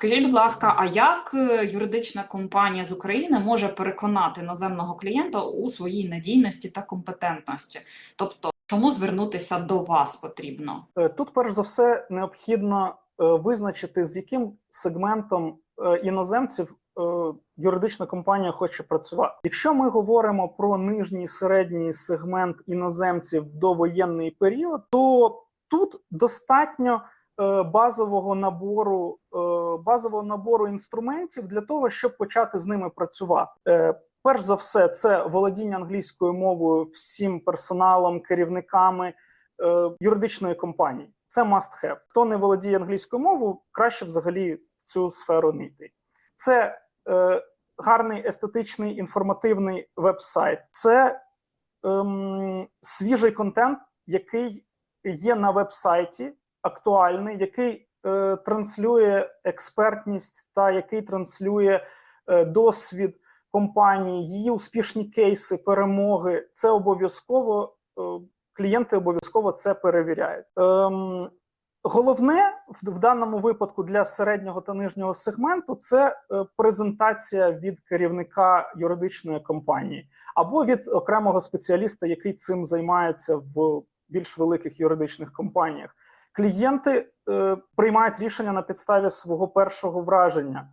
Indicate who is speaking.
Speaker 1: Скажіть, будь ласка, а як е, юридична компанія з України може переконати іноземного клієнта у своїй надійності та компетентності? Тобто, чому звернутися до вас потрібно?
Speaker 2: Е, Тут, перш за все, необхідно е, визначити, з яким сегментом іноземців юридична компанія хоче працювати. Якщо ми говоримо про нижній середній сегмент іноземців в довоєнний період, то тут достатньо базового набору базового набору інструментів для того, щоб почати з ними працювати. Е, Перш за все, це володіння англійською мовою всім персоналом, керівниками е, юридичної компанії. Це must have. Хто не володіє англійською мовою, краще взагалі в цю сферу не йти. Це е, гарний естетичний інформативний веб-сайт. Це ем, свіжий контент, який є на веб-сайті, актуальний, який е, транслює експертність та який транслює е, досвід компанії, її успішні кейси, перемоги. Це обов'язково е, клієнти обов'язково це перевіряють. Ем, головне в, даному випадку для середнього та нижнього сегменту це презентація від керівника юридичної компанії або від окремого спеціаліста, який цим займається в більш великих юридичних компаніях. Клієнти е, приймають рішення на підставі свого першого враження.